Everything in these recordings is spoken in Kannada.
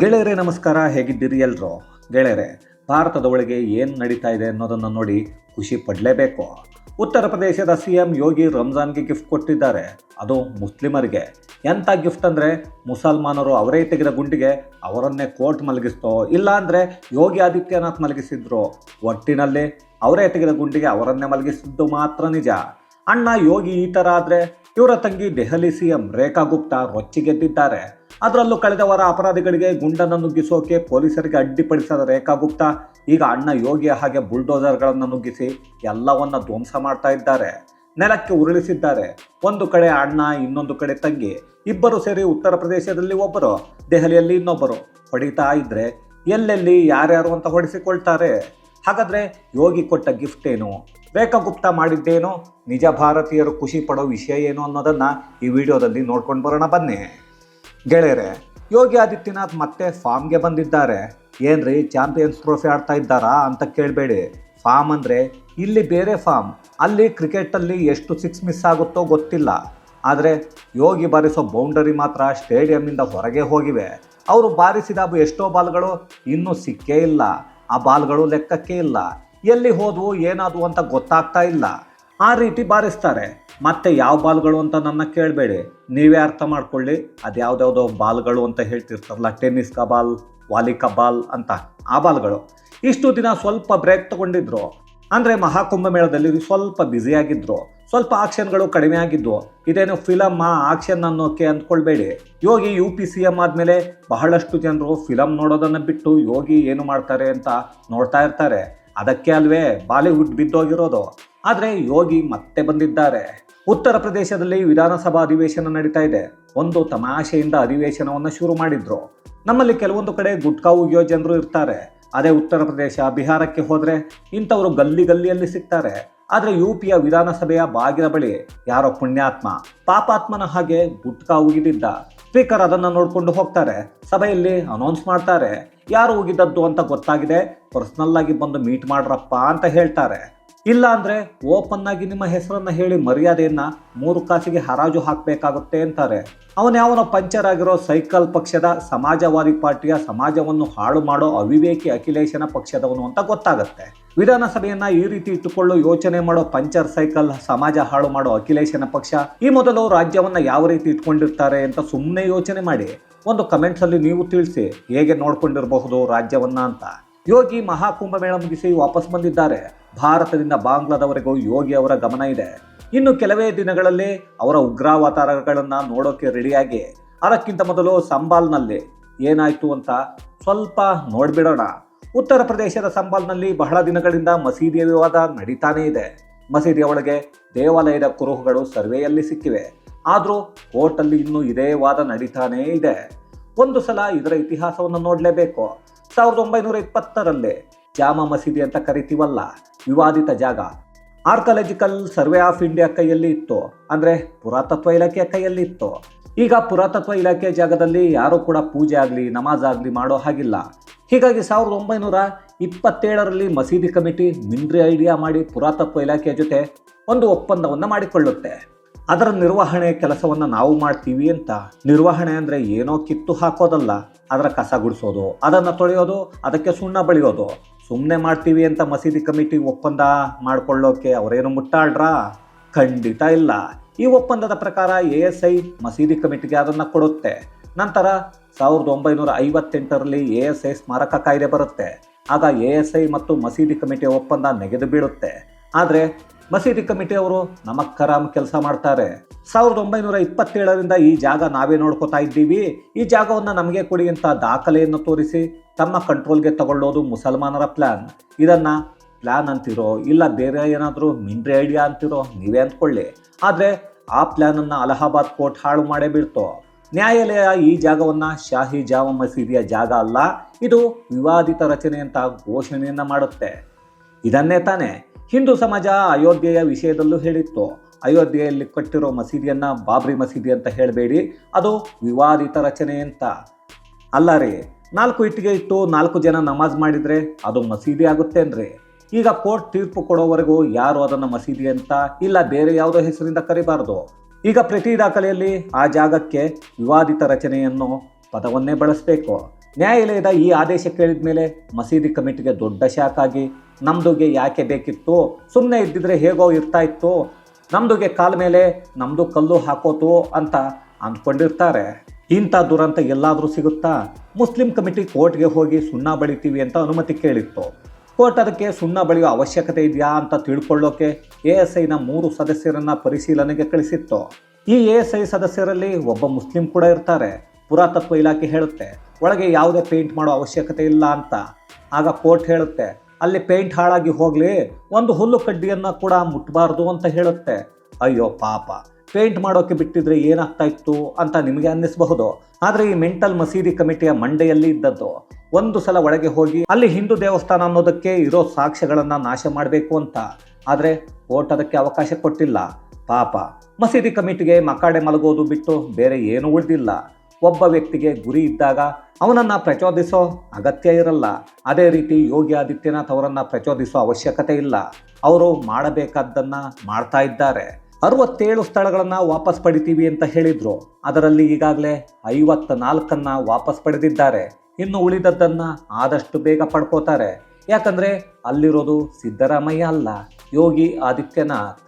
ಗೆಳೆಯರೇ, ನಮಸ್ಕಾರ. ಹೇಗಿದ್ದೀರಿ ಎಲ್ಲರೂ ಗೆಳೆಯರೆ, ಭಾರತದ ಒಳಗೆ ಏನು ನಡೀತಾ ಇದೆ ಅನ್ನೋದನ್ನು ನೋಡಿ ಖುಷಿ ಪಡಲೇಬೇಕು. ಉತ್ತರ ಪ್ರದೇಶದ ಸಿ ಎಂ ಯೋಗಿ ರಂಜಾನ್ಗೆ ಗಿಫ್ಟ್ ಕೊಟ್ಟಿದ್ದಾರೆ. ಅದು ಮುಸ್ಲಿಮರಿಗೆ. ಎಂಥ ಗಿಫ್ಟ್ ಅಂದರೆ, ಮುಸಲ್ಮಾನರು ಅವರೇ ತೆಗೆದ ಗುಂಡಿಗೆ ಅವರನ್ನೇ ಕೋರ್ಟ್ ಮಲಗಿಸ್ತೋ. ಇಲ್ಲಾಂದರೆ ಯೋಗಿ ಆದಿತ್ಯನಾಥ್ ಮಲಗಿಸಿದ್ರು. ಒಟ್ಟಿನಲ್ಲಿ ಅವರೇ ತೆಗೆದ ಗುಂಡಿಗೆ ಅವರನ್ನೇ ಮಲಗಿಸಿದ್ದು ಮಾತ್ರ ನಿಜ. ಅಣ್ಣ ಯೋಗಿ ಈ ಥರ ಆದರೆ, ಇವರ ತಂಗಿ ದೆಹಲಿ ಸಿ ಎಂ ರೇಖಾ ಗುಪ್ತಾ ರೊಚ್ಚಿಗೆದ್ದಿದ್ದಾರೆ. ಅದರಲ್ಲೂ ಕಳೆದ ವಾರ ಅಪರಾಧಿಗಳಿಗೆ ಗುಂಡನ್ನು ನುಗ್ಗಿಸೋಕೆ ಪೊಲೀಸರಿಗೆ ಅಡ್ಡಿಪಡಿಸದ ರೇಖಾ ಗುಪ್ತಾ ಈಗ ಅಣ್ಣ ಯೋಗಿಯ ಹಾಗೆ ಬುಲ್ಡೋಸರ್ಗಳನ್ನು ನುಗ್ಗಿಸಿ ಎಲ್ಲವನ್ನ ಧ್ವಂಸ ಮಾಡ್ತಾ ಇದ್ದಾರೆ. ನೆಲಕ್ಕೆ ಉರುಳಿಸಿದ್ದಾರೆ. ಒಂದು ಕಡೆ ಅಣ್ಣ, ಇನ್ನೊಂದು ಕಡೆ ತಂಗಿ. ಇಬ್ಬರು ಸೇರಿ ಉತ್ತರ ಪ್ರದೇಶದಲ್ಲಿ ಒಬ್ಬರು, ದೆಹಲಿಯಲ್ಲಿ ಇನ್ನೊಬ್ಬರು. ಹೊಡಿತಾ ಇದ್ರೆ ಎಲ್ಲೆಲ್ಲಿ ಯಾರ್ಯಾರು ಅಂತ ಹೊಡಿಸಿಕೊಳ್ತಾರೆ. ಹಾಗಾದ್ರೆ ಯೋಗಿ ಕೊಟ್ಟ ಗಿಫ್ಟ್ ಏನು? ರೇಖಾ ಗುಪ್ತಾ ಮಾಡಿದ್ದೇನು? ನಿಜ ಭಾರತೀಯರು ಖುಷಿ ಪಡೋ ವಿಷಯ ಏನು ಅನ್ನೋದನ್ನ ಈ ವಿಡಿಯೋದಲ್ಲಿ ನೋಡ್ಕೊಂಡು ಬರೋಣ ಬನ್ನಿ. ಗೆಳೆಯರೆ, ಯೋಗಿ ಆದಿತ್ಯನಾಥ್ ಮತ್ತೆ ಫಾರ್ಮ್ಗೆ ಬಂದಿದ್ದಾರೆ. ಏನ್ರಿ, ಚಾಂಪಿಯನ್ಸ್ ಟ್ರೋಫಿ ಆಡ್ತಾ ಇದ್ದಾರಾ ಅಂತ ಕೇಳಬೇಡಿ. ಫಾರ್ಮ್ ಅಂದರೆ ಇಲ್ಲಿ ಬೇರೆ ಫಾರ್ಮ್. ಅಲ್ಲಿ ಕ್ರಿಕೆಟಲ್ಲಿ ಎಷ್ಟು ಸಿಕ್ಸ್ ಮಿಸ್ ಆಗುತ್ತೋ ಗೊತ್ತಿಲ್ಲ. ಆದರೆ ಯೋಗಿ ಬಾರಿಸೋ ಬೌಂಡರಿ ಮಾತ್ರ ಸ್ಟೇಡಿಯಂನಿಂದ ಹೊರಗೆ ಹೋಗಿವೆ. ಅವರು ಬಾರಿಸಿದ ಎಷ್ಟೋ ಬಾಲ್ಗಳು ಇನ್ನೂ ಸಿಕ್ಕೇ ಇಲ್ಲ. ಆ ಬಾಲ್ಗಳು ಲೆಕ್ಕಕ್ಕೆ ಇಲ್ಲ. ಎಲ್ಲಿ ಹೋದವು, ಏನಾದವು ಅಂತ ಗೊತ್ತಾಗ್ತಾ ಇಲ್ಲ. ಆ ರೀತಿ ಬಾರಿಸ್ತಾರೆ. ಮತ್ತೆ ಯಾವ ಬಾಲ್ಗಳು ಅಂತ ನನ್ನ ಕೇಳಬೇಡಿ. ನೀವೇ ಅರ್ಥ ಮಾಡ್ಕೊಳ್ಳಿ. ಅದು ಯಾವ್ದ್ಯಾವ್ದೋ ಬಾಲ್ಗಳು ಅಂತ ಹೇಳ್ತಿರ್ತಾರಲ್ಲ, ಟೆನ್ನಿಸ್ ಕಬಾಲ್ ಬಾಲ್, ವಾಲಿ ಕಬಾಲ್ ಬಾಲ್ ಅಂತ ಆ ಬಾಲ್ಗಳು. ಇಷ್ಟು ದಿನ ಸ್ವಲ್ಪ ಬ್ರೇಕ್ ತಗೊಂಡಿದ್ರು. ಅಂದರೆ ಮಹಾಕುಂಭ ಮೇಳದಲ್ಲಿ ಸ್ವಲ್ಪ ಬ್ಯುಸಿಯಾಗಿದ್ದರು ಸ್ವಲ್ಪ ಆಕ್ಷನ್ಗಳು ಕಡಿಮೆ ಆಗಿದ್ವು. ಇದೇನು ಫಿಲಮ್ ಆಕ್ಷನ್ ಅನ್ನೋಕೆ ಅಂದ್ಕೊಳ್ಬೇಡಿ. Yogi U P C M ಆದಮೇಲೆ ಬಹಳಷ್ಟು ಜನರು ಫಿಲಮ್ ನೋಡೋದನ್ನು ಬಿಟ್ಟು ಯೋಗಿ ಏನು ಮಾಡ್ತಾರೆ ಅಂತ ನೋಡ್ತಾ ಇರ್ತಾರೆ. ಅದಕ್ಕೆ ಅಲ್ವೇ ಬಾಲಿವುಡ್ ಬಿದ್ದೋಗಿರೋದು. ಆದರೆ ಯೋಗಿ ಮತ್ತೆ ಬಂದಿದ್ದಾರೆ. ಉತ್ತರ ಪ್ರದೇಶದಲ್ಲಿ ವಿಧಾನಸಭಾ ಅಧಿವೇಶನ ನಡೀತಾ ಇದೆ. ಒಂದು ತಮಾಷೆಯಿಂದ ಅಧಿವೇಶನವನ್ನು ಶುರು ಮಾಡಿದ್ರು. ನಮ್ಮಲ್ಲಿ ಕೆಲವೊಂದು ಕಡೆ ಗುಟ್ಕಾ ಉಗಿಯೋ ಜನರು ಇರ್ತಾರೆ. ಅದೇ ಉತ್ತರ ಪ್ರದೇಶ ಬಿಹಾರಕ್ಕೆ ಹೋದರೆ ಇಂಥವರು ಗಲ್ಲಿ ಗಲ್ಲಿಯಲ್ಲಿ ಸಿಗ್ತಾರೆ. ಆದರೆ ಯು ಪಿಯ ವಿಧಾನಸಭೆಯ ಬಾಗಿಲ ಬಳಿ ಯಾರೋ ಪುಣ್ಯಾತ್ಮ, ಪಾಪಾತ್ಮನ ಹಾಗೆ ಗುಟ್ಕಾ ಉಗಿದಿದ್ದ. ಸ್ಪೀಕರ್ ಅದನ್ನು ನೋಡಿಕೊಂಡು ಹೋಗ್ತಾರೆ. ಸಭೆಯಲ್ಲಿ ಅನೌನ್ಸ್ ಮಾಡ್ತಾರೆ. ಯಾರು ಉಗಿದದ್ದು ಅಂತ ಗೊತ್ತಾಗಿದೆ. ಪರ್ಸ್ನಲ್ ಆಗಿ ಬಂದು ಮೀಟ್ ಮಾಡ್ರಪ್ಪ ಅಂತ ಹೇಳ್ತಾರೆ. ಇಲ್ಲ ಅಂದ್ರೆ ಓಪನ್ ಆಗಿ ನಿಮ್ಮ ಹೆಸರನ್ನ ಹೇಳಿ ಮರ್ಯಾದೆಯನ್ನ ಮೂರು ಕಾಸಿಗೆ ಹರಾಜು ಹಾಕಬೇಕಾಗುತ್ತೆ ಅಂತಾರೆ. ಅವನ ಯಾವನ ಪಂಚರ್ ಆಗಿರೋ ಸೈಕಲ್ ಪಕ್ಷದ ಸಮಾಜವಾದಿ ಪಾರ್ಟಿಯ ಸಮಾಜವನ್ನು ಹಾಳು ಮಾಡೋ ಅವಿವೇಕಿ ಅಖಿಲೇಶನ ಪಕ್ಷದವನು ಅಂತ ಗೊತ್ತಾಗುತ್ತೆ. ವಿಧಾನಸಭೆಯನ್ನ ಈ ರೀತಿ ಇಟ್ಟುಕೊಳ್ಳೋ ಯೋಚನೆ ಮಾಡೋ ಪಂಚರ್ ಸೈಕಲ್ ಸಮಾಜ ಹಾಳು ಮಾಡೋ ಅಖಿಲೇಶನ ಪಕ್ಷ ಈ ಮೊದಲು ರಾಜ್ಯವನ್ನ ಯಾವ ರೀತಿ ಇಟ್ಕೊಂಡಿರ್ತಾರೆ ಅಂತ ಸುಮ್ಮನೆ ಯೋಚನೆ ಮಾಡಿ. ಒಂದು ಕಮೆಂಟ್ಸಲ್ಲಿ ನೀವು ತಿಳಿಸಿ ಹೇಗೆ ನೋಡ್ಕೊಂಡಿರಬಹುದು ರಾಜ್ಯವನ್ನ ಅಂತ. ಯೋಗಿ ಮಹಾಕುಂಭ ಮೇಳ ಮುಗಿಸಿ ವಾಪಸ್ ಬಂದಿದ್ದಾರೆ. ಭಾರತದಿಂದ ಬಾಂಗ್ಲಾದವರೆಗೂ ಯೋಗಿ ಅವರ ಗಮನ ಇದೆ. ಇನ್ನು ಕೆಲವೇ ದಿನಗಳಲ್ಲಿ ಅವರ ಉಗ್ರಾವತಾರಗಳನ್ನು ನೋಡೋಕೆ ರೆಡಿಯಾಗಿ. ಅದಕ್ಕಿಂತ ಮೊದಲು ಸಂಬಾಲ್ನಲ್ಲಿ ಏನಾಯ್ತು ಅಂತ ಸ್ವಲ್ಪ ನೋಡ್ಬಿಡೋಣ. ಉತ್ತರ ಪ್ರದೇಶದ ಸಂಬಾಲ್ನಲ್ಲಿ ಬಹಳ ದಿನಗಳಿಂದ ಮಸೀದಿಯ ವಿವಾದ ನಡೀತಾನೇ ಇದೆ. ಮಸೀದಿಯ ಒಳಗೆ ದೇವಾಲಯದ ಕುರುಹುಗಳು ಸರ್ವೆಯಲ್ಲಿ ಸಿಕ್ಕಿವೆ. ಆದರೂ ಕೋರ್ಟಲ್ಲಿ ಇನ್ನೂ ಇದೇ ವಾದ ನಡೀತಾನೇ ಇದೆ. ಒಂದು ಸಲ ಇದರ ಇತಿಹಾಸವನ್ನು ನೋಡಲೇಬೇಕು. ಸಾವಿರದ ಒಂಬೈನೂರ ಇಪ್ಪತ್ತರಲ್ಲೇ ಜಾಮಾ ಮಸೀದಿ ಅಂತ ಕರಿತೀವಲ್ಲ, ವಿವಾದಿತ ಜಾಗ. ಆರ್ಕಾಲಜಿಕಲ್ ಸರ್ವೆ ಆಫ್ ಇಂಡಿಯಾ ಕೈಯಲ್ಲಿ ಇತ್ತು, ಅಂದರೆ ಪುರಾತತ್ವ ಇಲಾಖೆಯ ಕೈಯಲ್ಲಿ ಇತ್ತು. ಈಗ ಪುರಾತತ್ವ ಇಲಾಖೆ ಜಾಗದಲ್ಲಿ ಯಾರೂ ಕೂಡ ಪೂಜೆ ಆಗಲಿ, ನಮಾಜ್ ಆಗಲಿ ಮಾಡೋ ಹಾಗಿಲ್ಲ. ಹೀಗಾಗಿ ಸಾವಿರದ ಒಂಬೈನೂರ ಇಪ್ಪತ್ತೇಳರಲ್ಲಿ ಮಸೀದಿ ಕಮಿಟಿ ಮಿನ್ರಿ ಐಡಿಯಾ ಮಾಡಿ ಪುರಾತತ್ವ ಇಲಾಖೆಯ ಜೊತೆ ಒಂದು ಒಪ್ಪಂದವನ್ನು ಮಾಡಿಕೊಳ್ಳುತ್ತೆ. ಅದರ ನಿರ್ವಹಣೆ ಕೆಲಸವನ್ನು ನಾವು ಮಾಡ್ತೀವಿ ಅಂತ. ನಿರ್ವಹಣೆ ಅಂದರೆ ಏನೋ ಕಿತ್ತು ಹಾಕೋದಲ್ಲ. ಅದರ ಕಸ ಗುಡಿಸೋದು, ಅದನ್ನು ತೊಳೆಯೋದು, ಅದಕ್ಕೆ ಸುಣ್ಣ ಬಳಿಯೋದು. ಸುಮ್ಮನೆ ಮಾಡ್ತೀವಿ ಅಂತ ಮಸೀದಿ ಕಮಿಟಿ ಒಪ್ಪಂದ ಮಾಡ್ಕೊಳ್ಳೋಕೆ ಅವರೇನು ಮುಟ್ಟಾಡ್ರಾ ಖಂಡಿತ ಇಲ್ಲ. ಈ ಒಪ್ಪಂದದ ಪ್ರಕಾರ ಎ ಎಸ್ ಐ ಮಸೀದಿ ಕಮಿಟಿಗೆ ಅದನ್ನು ಕೊಡುತ್ತೆ. ನಂತರ ಸಾವಿರದ ಒಂಬೈನೂರ ಐವತ್ತೆಂಟರಲ್ಲಿ ಎ ಎಸ್ ಐ ಸ್ಮಾರಕ ಕಾಯ್ದೆ ಬರುತ್ತೆ. ಆಗ ಎ ಎಸ್ ಐ ಮತ್ತು ಮಸೀದಿ ಕಮಿಟಿಯ ಒಪ್ಪಂದ ನೆಗೆದು ಬೀಳುತ್ತೆ. ಆದರೆ ಮಸೀದಿ ಕಮಿಟಿಯವರು ಅವರು ಕರಾಮ್ ಕೆಲಸ ಮಾಡ್ತಾರೆ. ಸಾವಿರದ ಒಂಬೈನೂರ ಇಪ್ಪತ್ತೇಳರಿಂದ ಈ ಜಾಗ ನಾವೇ ನೋಡ್ಕೋತಾ ಇದ್ದೀವಿ. ಈ ಜಾಗವನ್ನು ನಮಗೆ ಕೊಡಿ ಅಂತ ದಾಖಲೆಯನ್ನು ತೋರಿಸಿ ತಮ್ಮ ಕಂಟ್ರೋಲ್ಗೆ ತಗೊಳ್ಳೋದು ಮುಸಲ್ಮಾನರ ಪ್ಲ್ಯಾನ್ ಇದನ್ನು ಪ್ಲ್ಯಾನ್ ಅಂತಿರೋ ಇಲ್ಲ ಬೇರೆ ಏನಾದರೂ ಮಿಂಡ್ರಿ ಐಡಿಯಾ ಅಂತಿರೋ ನೀವೇ ಅಂದ್ಕೊಳ್ಳಿ. ಆದರೆ ಆ ಪ್ಲ್ಯಾನನ್ನು ಅಲಹಾಬಾದ್ ಕೋರ್ಟ್ ಹಾಳು ಮಾಡೇ ಬಿಡ್ತು. ನ್ಯಾಯಾಲಯ ಈ ಜಾಗವನ್ನು ಶಾಹಿ ಜಾಮ ಮಸೀದಿಯ ಜಾಗ ಅಲ್ಲ, ಇದು ವಿವಾದಿತ ರಚನೆ ಅಂತ ಘೋಷಣೆಯನ್ನು ಮಾಡುತ್ತೆ. ಇದನ್ನೇ ತಾನೇ ಹಿಂದೂ ಸಮಾಜ ಅಯೋಧ್ಯೆಯ ವಿಷಯದಲ್ಲೂ ಹೇಳಿತ್ತು. ಅಯೋಧ್ಯೆಯಲ್ಲಿ ಕಟ್ಟಿರೋ ಮಸೀದಿಯನ್ನು ಬಾಬ್ರಿ ಮಸೀದಿ ಅಂತ ಹೇಳಬೇಡಿ. ಅದು ವಿವಾದಿತ ರಚನೆ ಅಂತ. ಅಲ್ಲ ರೀ, ನಾಲ್ಕು ಇಟ್ಟಿಗೆ ಇಟ್ಟು ನಾಲ್ಕು ಜನ ನಮಾಜ್ ಮಾಡಿದರೆ ಅದು ಮಸೀದಿ ಆಗುತ್ತೇನ್ರಿ ಈಗ ಕೋರ್ಟ್ ತೀರ್ಪು ಕೊಡೋವರೆಗೂ ಯಾರು ಅದನ್ನು ಮಸೀದಿ ಅಂತ ಇಲ್ಲ ಬೇರೆ ಯಾವುದೋ ಹೆಸರಿಂದ ಕರಿಬಾರ್ದು. ಈಗ ಪ್ರತಿ ದಾಖಲೆಯಲ್ಲಿ ಆ ಜಾಗಕ್ಕೆ ವಿವಾದಿತ ರಚನೆಯನ್ನು ಪದವನ್ನೇ ಬಳಸಬೇಕು. ನ್ಯಾಯಾಲಯದ ಈ ಆದೇಶ ಕೇಳಿದ ಮೇಲೆ ಮಸೀದಿ ಕಮಿಟಿಗೆ ದೊಡ್ಡ ಶಾಕ್ ಆಗಿ, ನಮ್ದುಗೆ ಯಾಕೆ ಬೇಕಿತ್ತು? ಸುಮ್ಮನೆ ಇದ್ದಿದ್ರೆ ಹೇಗೋ ಇರ್ತಾ ಇತ್ತು. ನಮ್ದುಗೆ ಕಾಲ ಮೇಲೆ ನಮ್ಮದು ಕಲ್ಲು ಹಾಕೋತು ಅಂತ ಅಂದ್ಕೊಂಡಿರ್ತಾರೆ ಇಂಥ ದುರಂತ ಎಲ್ಲಾದರೂ ಸಿಗುತ್ತಾ? ಮುಸ್ಲಿಂ ಕಮಿಟಿ ಕೋರ್ಟ್ಗೆ ಹೋಗಿ ಸುಣ್ಣ ಬಳಿತೀವಿ ಅಂತ ಅನುಮತಿ ಕೇಳಿತ್ತು. ಕೋರ್ಟ್ ಅದಕ್ಕೆ ಸುಣ್ಣ ಬಳಿಯೋ ಅವಶ್ಯಕತೆ ಇದೆಯಾ ಅಂತ ತಿಳ್ಕೊಳ್ಳೋಕೆ ಎ ಎಸ್ ಐನ ಮೂರು ಸದಸ್ಯರನ್ನ ಪರಿಶೀಲನೆಗೆ ಕಳಿಸಿತ್ತು. ಈ ಎ ಎಸ್ ಐ ಸದಸ್ಯರಲ್ಲಿ ಒಬ್ಬ ಮುಸ್ಲಿಂ ಕೂಡ ಇರ್ತಾರೆ. ಪುರಾತತ್ವ ಇಲಾಖೆ ಹೇಳುತ್ತೆ, ಒಳಗೆ ಯಾವುದೇ ಪೇಂಟ್ ಮಾಡೋ ಅವಶ್ಯಕತೆ ಇಲ್ಲ ಅಂತ. ಆಗ ಕೋರ್ಟ್ ಹೇಳುತ್ತೆ, ಅಲ್ಲಿ ಪೇಂಟ್ ಹಾಳಾಗಿ ಹೋಗ್ಲಿ ಒಂದು ಹುಲ್ಲು ಕಡ್ಡಿಯನ್ನ ಕೂಡ ಮುಟ್ಟಬಾರ್ದು ಅಂತ ಹೇಳುತ್ತೆ. ಅಯ್ಯೋ ಪಾಪ ಪೇಂಟ್ ಮಾಡೋಕೆ ಬಿಟ್ಟಿದ್ರೆ ಏನಾಗ್ತಾ ಇತ್ತು ಅಂತ ನಿಮಗೆ ಅನ್ನಿಸಬಹುದು? ಆದರೆ ಈ ಮೆಂಟಲ್ ಮಸೀದಿ ಕಮಿಟಿಯ ಮಂಡೆಯಲ್ಲಿ ಇದ್ದದ್ದು, ಒಂದು ಸಲ ಒಳಗೆ ಹೋಗಿ ಅಲ್ಲಿ ಹಿಂದೂ ದೇವಸ್ಥಾನ ಅನ್ನೋದಕ್ಕೆ ಇರೋ ಸಾಕ್ಷ್ಯಗಳನ್ನ ನಾಶ ಮಾಡಬೇಕು ಅಂತ. ಆದರೆ ಕೋರ್ಟ್ ಅದಕ್ಕೆ ಅವಕಾಶ ಕೊಟ್ಟಿಲ್ಲ. ಪಾಪ, ಮಸೀದಿ ಕಮಿಟಿಗೆ ಮಕಾಡೆ ಮಲಗೋದು ಬಿಟ್ಟು ಬೇರೆ ಏನೂ ಉಳಿದಿಲ್ಲ. ಒಬ್ಬ ವ್ಯಕ್ತಿಗೆ ಗುರಿ ಇದ್ದಾಗ ಅವನನ್ನು ಪ್ರಚೋದಿಸೋ ಅಗತ್ಯ ಇರಲ್ಲ. ಅದೇ ರೀತಿ ಯೋಗಿ ಆದಿತ್ಯನಾಥ್ ಅವರನ್ನು ಪ್ರಚೋದಿಸೋ ಅವಶ್ಯಕತೆ ಇಲ್ಲ. ಅವರು ಮಾಡಬೇಕಾದ್ದನ್ನು ಮಾಡ್ತಾ ಇದ್ದಾರೆ. ಅರವತ್ತೇಳು ಸ್ಥಳಗಳನ್ನು ವಾಪಸ್ ಪಡಿತೀವಿ ಅಂತ ಹೇಳಿದರು. ಅದರಲ್ಲಿ ಈಗಾಗಲೇ ಐವತ್ತ ನಾಲ್ಕನ್ನು ವಾಪಸ್ ಪಡೆದಿದ್ದಾರೆ. ಇನ್ನು ಉಳಿದದ್ದನ್ನು ಆದಷ್ಟು ಬೇಗ ಪಡ್ಕೋತಾರೆ. ಯಾಕಂದರೆ ಅಲ್ಲಿರೋದು ಸಿದ್ದರಾಮಯ್ಯ ಅಲ್ಲ, ಯೋಗಿ ಆದಿತ್ಯನಾಥ್.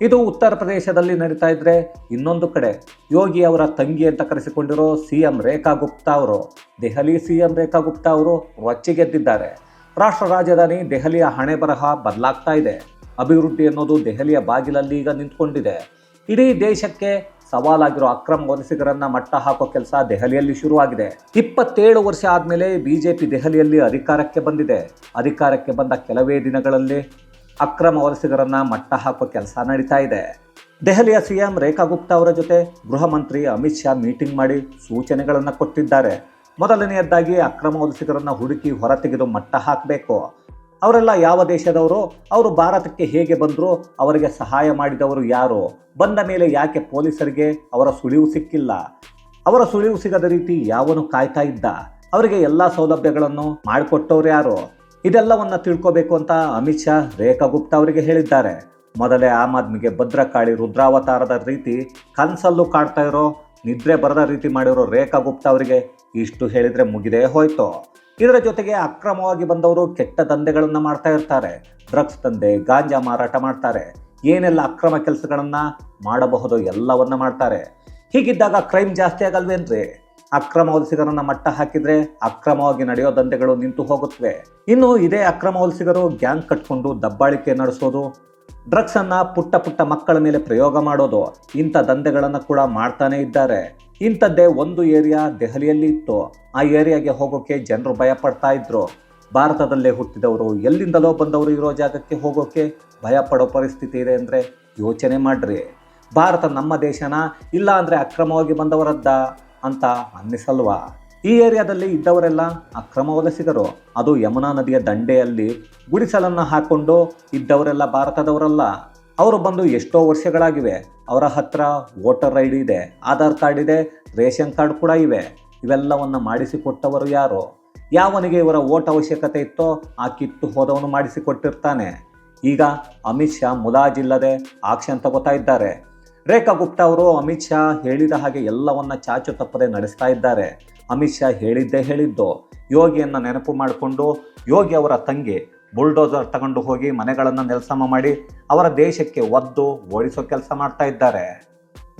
ಇದು ಉತ್ತರ ಪ್ರದೇಶದಲ್ಲಿ ನಡೀತಾ ಇದ್ರೆ ಇನ್ನೊಂದು ಕಡೆ. ಯೋಗಿ ಅವರ ತಂಗಿ ಅಂತ ಕರೆಸಿಕೊಂಡಿರೋ ಸಿ ಎಂ ರೇಖಾ ಗುಪ್ತಾ ಅವರು, ದೆಹಲಿ ಸಿ ಎಂ ರೇಖಾ ಗುಪ್ತಾ ಅವರು ರೊಚ್ಚಿಗೆದ್ದಿದ್ದಾರೆ. ರಾಷ್ಟ್ರ ರಾಜಧಾನಿ ದೆಹಲಿಯ ಹಣೆ ಬರಹ ಬದಲಾಗ್ತಾ ಇದೆ. ಅಭಿವೃದ್ಧಿ ಅನ್ನೋದು ದೆಹಲಿಯ ಬಾಗಿಲಲ್ಲಿ ಈಗ ನಿಂತ್ಕೊಂಡಿದೆ. ಇಡೀ ದೇಶಕ್ಕೆ ಸವಾಲಾಗಿರೋ ಅಕ್ರಮ ವಲಸಿಗರನ್ನ ಮಟ್ಟ ಹಾಕೋ ಕೆಲಸ ದೆಹಲಿಯಲ್ಲಿ ಶುರುವಾಗಿದೆ. ಇಪ್ಪತ್ತೇಳು ವರ್ಷ ಆದಮೇಲೆ ಬಿಜೆಪಿ ದೆಹಲಿಯಲ್ಲಿ ಅಧಿಕಾರಕ್ಕೆ ಬಂದಿದೆ. ಅಧಿಕಾರಕ್ಕೆ ಬಂದ ಕೆಲವೇ ದಿನಗಳಲ್ಲಿ ಅಕ್ರಮ ವಲಸಿಗರನ್ನ ಮಟ್ಟ ಹಾಕುವ ಕೆಲಸ ನಡೀತಾ ಇದೆ. ದೆಹಲಿಯ ಸಿಎಂ ರೇಖಾ ಗುಪ್ತಾ ಅವರ ಜೊತೆ ಗೃಹ ಮಂತ್ರಿ ಅಮಿತ್ ಶಾ ಮೀಟಿಂಗ್ ಮಾಡಿ ಸೂಚನೆಗಳನ್ನು ಕೊಟ್ಟಿದ್ದಾರೆ. ಮೊದಲನೆಯದ್ದಾಗಿ ಅಕ್ರಮ ವಲಸಿಗರನ್ನ ಹುಡುಕಿ ಹೊರತೆಗೆದು ಮಟ್ಟ ಹಾಕಬೇಕು. ಅವರೆಲ್ಲ ಯಾವ ದೇಶದವರು, ಅವರು ಭಾರತಕ್ಕೆ ಹೇಗೆ ಬಂದರು, ಅವರಿಗೆ ಸಹಾಯ ಮಾಡಿದವರು ಯಾರು, ಬಂದ ಮೇಲೆ ಯಾಕೆ ಪೊಲೀಸರಿಗೆ ಅವರ ಸುಳಿವು ಸಿಕ್ಕಿಲ್ಲ, ಅವರ ಸುಳಿವು ಸಿಗದ ರೀತಿ ಯಾವನು ಕಾಯ್ತಾ ಇದ್ದ, ಅವರಿಗೆ ಎಲ್ಲ ಸೌಲಭ್ಯಗಳನ್ನು ಮಾಡಿಕೊಟ್ಟವ್ರು ಯಾರು ಇದೆಲ್ಲವನ್ನ ತಿಳ್ಕೋಬೇಕು ಅಂತ ಅಮಿತ್ ಶಾ, ರೇಖಾ ಗುಪ್ತಾ ಅವರಿಗೆ ಹೇಳಿದ್ದಾರೆ. ಮೊದಲೇ ಆಮ್ ಆದ್ಮಿಗೆ ಭದ್ರಕಾಳಿ ರುದ್ರಾವತಾರದ ರೀತಿ ಕನಸಲ್ಲೂ ಕಾಡ್ತಾ ಇರೋ, ನಿದ್ರೆ ಬರದ ರೀತಿ ಮಾಡಿರೋ ರೇಖಾ ಗುಪ್ತಾ ಅವರಿಗೆ ಇಷ್ಟು ಹೇಳಿದ್ರೆ ಮುಗಿದೇ ಹೋಯ್ತು. ಇದರ ಜೊತೆಗೆ ಅಕ್ರಮವಾಗಿ ಬಂದವರು ಕೆಟ್ಟ ದಂಧೆಗಳನ್ನು ಮಾಡ್ತಾ ಇರ್ತಾರೆ. ಡ್ರಗ್ಸ್ ದಂಧೆ, ಗಾಂಜಾ ಮಾರಾಟ ಮಾಡ್ತಾರೆ. ಏನೆಲ್ಲ ಅಕ್ರಮ ಕೆಲಸಗಳನ್ನು ಮಾಡಬಹುದು ಎಲ್ಲವನ್ನ ಮಾಡ್ತಾರೆ. ಹೀಗಿದ್ದಾಗ ಕ್ರೈಮ್ ಜಾಸ್ತಿ ಆಗಲ್ವೇನ್ರಿ? ಅಕ್ರಮ ವಲಸಿಗರನ್ನ ಮಟ್ಟ ಹಾಕಿದ್ರೆ ಅಕ್ರಮವಾಗಿ ನಡೆಯೋ ದಂಧೆಗಳು ನಿಂತು ಹೋಗುತ್ತವೆ. ಇನ್ನು ಇದೇ ಅಕ್ರಮ ವಲಸಿಗರು ಗ್ಯಾಂಗ್ ಕಟ್ಕೊಂಡು ದಬ್ಬಾಳಿಕೆ ನಡೆಸೋದು, ಡ್ರಗ್ಸ್ ಅನ್ನ ಪುಟ್ಟ ಪುಟ್ಟ ಮಕ್ಕಳ ಮೇಲೆ ಪ್ರಯೋಗ ಮಾಡೋದು, ಇಂಥ ದಂಧೆಗಳನ್ನು ಕೂಡ ಮಾಡ್ತಾನೆ ಇದ್ದಾರೆ. ಇಂಥದ್ದೇ ಒಂದು ಏರಿಯಾ ದೆಹಲಿಯಲ್ಲಿ ಇತ್ತು. ಆ ಏರಿಯಾಗೆ ಹೋಗೋಕೆ ಜನರು ಭಯ ಪಡ್ತಾ ಇದ್ರು. ಭಾರತದಲ್ಲೇ ಹುಟ್ಟಿದವರು ಎಲ್ಲಿಂದಲೋ ಬಂದವರು ಇರೋ ಜಾಗಕ್ಕೆ ಹೋಗೋಕೆ ಭಯ ಪಡೋ ಪರಿಸ್ಥಿತಿ ಇದೆ ಅಂದರೆ ಯೋಚನೆ ಮಾಡ್ರಿ. ಭಾರತ ನಮ್ಮ ದೇಶನ? ಇಲ್ಲ ಅಂದರೆ ಅಕ್ರಮವಾಗಿ ಬಂದವರದ್ದ? ಅಂತ ಅನ್ನಿಸಲ್ವಾ? ಈ ಏರಿಯಾದಲ್ಲಿ ಇದ್ದವರೆಲ್ಲ ಅಕ್ರಮ ವಲಸಿಗರು ಅದು ಯಮುನಾ ನದಿಯ ದಂಡೆಯಲ್ಲಿ ಗುಡಿಸಲನ್ನು ಹಾಕೊಂಡು ಇದ್ದವರೆಲ್ಲ ಭಾರತದವರಲ್ಲ. ಅವರು ಬಂದು ಎಷ್ಟೋ ವರ್ಷಗಳಾಗಿವೆ. ಅವರ ಹತ್ರ ವೋಟರ್ ಐ ಡಿ ಇದೆ, ಆಧಾರ್ ಕಾರ್ಡ್ ಇದೆ, ರೇಷನ್ ಕಾರ್ಡ್ ಕೂಡ ಇವೆ. ಇವೆಲ್ಲವನ್ನ ಮಾಡಿಸಿಕೊಟ್ಟವರು ಯಾರು? ಯಾವನಿಗೆ ಇವರ ಓಟ್ ಅವಶ್ಯಕತೆ ಇತ್ತೋ ಆ ಕಿತ್ತು ಹೋದವನು ಮಾಡಿಸಿಕೊಟ್ಟಿರ್ತಾನೆ. ಈಗ ಅಮಿತ್ ಶಾ ಮುಲಾಜಿಲ್ಲದೆ ಆಕ್ಷನ್ ತಗೋತಾ ಇದ್ದಾರೆ. ರೇಖಾ ಗುಪ್ತಾ ಅವರು ಅಮಿತ್ ಶಾ ಹೇಳಿದ ಹಾಗೆ ಎಲ್ಲವನ್ನ ಚಾಚು ತಪ್ಪದೆ ನಡೆಸ್ತಾ ಇದ್ದಾರೆ. ಅಮಿತ್ ಶಾ ಹೇಳಿದ್ದೇ ಹೇಳಿದ್ದು. ಯೋಗಿಯನ್ನ ನೆನಪು ಮಾಡಿಕೊಂಡು ಯೋಗಿ ಅವರ ತಂಗಿ ಬುಲ್ಡೋಸರ್ ತಗೊಂಡು ಹೋಗಿ ಮನೆಗಳನ್ನು ನೆಲಸಮ ಮಾಡಿ ಅವರ ದೇಶಕ್ಕೆ ಒದ್ದು ಓಡಿಸೋ ಕೆಲಸ ಮಾಡ್ತಾ ಇದ್ದಾರೆ.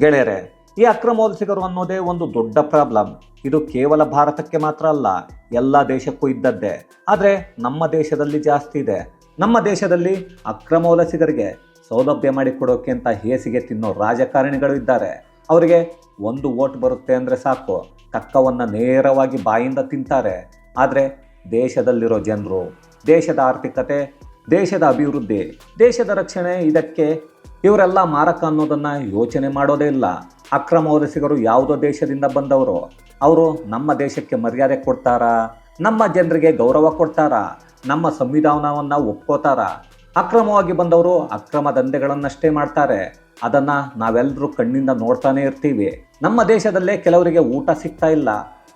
ಗೆಳೆಯರೆ, ಈ ಅಕ್ರಮ ವಲಸಿಗರು ಅನ್ನೋದೇ ಒಂದು ದೊಡ್ಡ ಪ್ರಾಬ್ಲಮ್. ಇದು ಕೇವಲ ಭಾರತಕ್ಕೆ ಮಾತ್ರ ಅಲ್ಲ, ಎಲ್ಲ ದೇಶಕ್ಕೂ ಇದ್ದದ್ದೇ. ಆದರೆ ನಮ್ಮ ದೇಶದಲ್ಲಿ ಜಾಸ್ತಿ ಇದೆ. ನಮ್ಮ ದೇಶದಲ್ಲಿ ಅಕ್ರಮ ವಲಸಿಗರಿಗೆ ಸೌಲಭ್ಯ ಮಾಡಿಕೊಡೋಕೆ ಅಂತ ಹೇಸಿಗೆ ತಿನ್ನೋ ರಾಜಕಾರಣಿಗಳು ಇದ್ದಾರೆ. ಅವರಿಗೆ ಒಂದು ವೋಟ್ ಬರುತ್ತೆ ಅಂದರೆ ಸಾಕು. ಕಕ್ಕವನ್ನು ನೇರವಾಗಿ ಬಾಯಿಂದ ತಿಂತಾರೆ. ಆದರೆ ದೇಶದಲ್ಲಿರೋ ಜನರು, ದೇಶದ ಆರ್ಥಿಕತೆ, ದೇಶದ ಅಭಿವೃದ್ಧಿ, ದೇಶದ ರಕ್ಷಣೆ ಇದಕ್ಕೆ ಇವರೆಲ್ಲ ಮಾರಕ ಅನ್ನೋದನ್ನು ಯೋಚನೆ ಮಾಡೋದೇ ಇಲ್ಲ. ಅಕ್ರಮ ವಲಸಿಗರು ಯಾವುದೋ ದೇಶದಿಂದ ಬಂದವರು. ಅವರು ನಮ್ಮ ದೇಶಕ್ಕೆ ಮರ್ಯಾದೆ ಕೊಡ್ತಾರಾ? ನಮ್ಮ ಜನರಿಗೆ ಗೌರವ ಕೊಡ್ತಾರಾ? ನಮ್ಮ ಸಂವಿಧಾನವನ್ನು ಒಪ್ಕೋತಾರ? ಅಕ್ರಮವಾಗಿ ಬಂದವರು ಅಕ್ರಮ ದಂಧೆಗಳನ್ನಷ್ಟೇ ಮಾಡ್ತಾರೆ. ಅದನ್ನು ನಾವೆಲ್ಲರೂ ಕಣ್ಣಿಂದ ನೋಡ್ತಾನೆ ಇರ್ತೀವಿ. ನಮ್ಮ ದೇಶದಲ್ಲೇ ಕೆಲವರಿಗೆ ಊಟ ಸಿಗ್ತಾ ಇಲ್ಲ.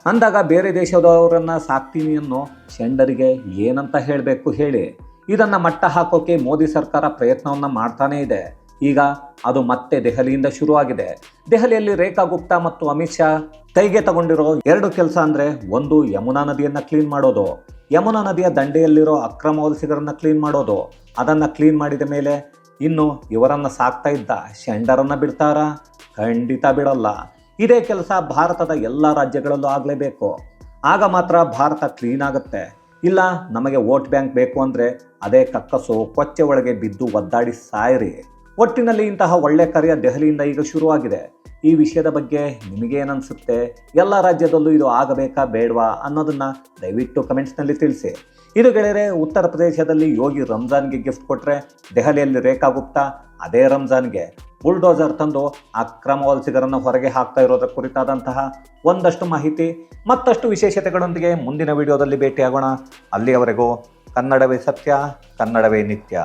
ಅಂದಾಗ ಬೇರೆ ದೇಶದವರನ್ನು ಸಾಕ್ತೀನಿ ಅನ್ನೋ ಶೆಂಡರಿಗೆ ಏನಂತ ಹೇಳಬೇಕು ಹೇಳಿ. ಇದನ್ನು ಮಟ್ಟ ಹಾಕೋಕೆ ಮೋದಿ ಸರ್ಕಾರ ಪ್ರಯತ್ನವನ್ನು ಮಾಡ್ತಾನೇ ಇದೆ. ಈಗ ಅದು ಮತ್ತೆ ದೆಹಲಿಯಿಂದ ಶುರುವಾಗಿದೆ. ದೆಹಲಿಯಲ್ಲಿ ರೇಖಾ ಗುಪ್ತಾ ಮತ್ತು ಅಮಿತ್ ಶಾ ಕೈಗೆ ತಗೊಂಡಿರೋ ಎರಡು ಕೆಲಸ ಅಂದ್ರೆ ಒಂದು ಯಮುನಾ ನದಿಯನ್ನ ಕ್ಲೀನ್ ಮಾಡೋದು. ಯಮುನಾ ನದಿಯ ದಂಡೆಯಲ್ಲಿರೋ ಅಕ್ರಮ ವಲಸಿಗರನ್ನ ಕ್ಲೀನ್ ಮಾಡೋದು. ಅದನ್ನ ಕ್ಲೀನ್ ಮಾಡಿದ ಮೇಲೆ ಇನ್ನು ಇವರನ್ನ ಸಾಕ್ತಾ ಇದ್ದ ಶೆಂಡರನ್ನ ಬಿಡ್ತಾರಾ? ಖಂಡಿತ ಬಿಡಲ್ಲ. ಇದೇ ಕೆಲಸ ಭಾರತದ ಎಲ್ಲ ರಾಜ್ಯಗಳಲ್ಲೂ ಆಗಲೇಬೇಕು. ಆಗ ಮಾತ್ರ ಭಾರತ ಕ್ಲೀನ್ ಆಗುತ್ತೆ. ಇಲ್ಲ ನಮಗೆ ವೋಟ್ ಬ್ಯಾಂಕ್ ಬೇಕು ಅಂದರೆ ಅದೇ ಕಕ್ಕಸು, ಕೊಚ್ಚೆ ಒಳಗೆ ಬಿದ್ದು ಒದ್ದಾಡಿ ಸಾಯಿರಿ. ಒಟ್ಟಿನಲ್ಲಿ ಇಂತಹ ಒಳ್ಳೆ ಕಾರ್ಯ ದೆಹಲಿಯಿಂದ ಈಗ ಶುರುವಾಗಿದೆ. ಈ ವಿಷಯದ ಬಗ್ಗೆ ನಿಮಗೇನನ್ಸುತ್ತೆ? ಎಲ್ಲ ರಾಜ್ಯದಲ್ಲೂ ಇದು ಆಗಬೇಕಾ ಬೇಡವಾ ಅನ್ನೋದನ್ನ ದಯವಿಟ್ಟು ಕಮೆಂಟ್ಸ್ನಲ್ಲಿ ತಿಳಿಸಿ. ಇದು ಗೆಳೆಯರೆ, ಉತ್ತರ ಪ್ರದೇಶದಲ್ಲಿ ಯೋಗಿ ರಂಜಾನ್ಗೆ ಗಿಫ್ಟ್ ಕೊಟ್ಟರೆ ದೆಹಲಿಯಲ್ಲಿ ರೇಖಾ ಗುಪ್ತಾ ಅದೇ ರಂಜಾನ್ಗೆ. ಬುಲ್ಡೋಸರ್ ತಂದು ಅಕ್ರಮ ವಲಸಿಗರನ್ನು ಹೊರಗೆ ಹಾಕ್ತಾ ಇರೋದ್ರ ಕುರಿತಾದಂತಹ ಒಂದಷ್ಟು ಮಾಹಿತಿ, ಮತ್ತಷ್ಟು ವಿಶೇಷತೆಗಳೊಂದಿಗೆ ಮುಂದಿನ ವಿಡಿಯೋದಲ್ಲಿ ಭೇಟಿಯಾಗೋಣ. ಅಲ್ಲಿಯವರೆಗೂ ಕನ್ನಡವೇ ಸತ್ಯ, ಕನ್ನಡವೇ ನಿತ್ಯ.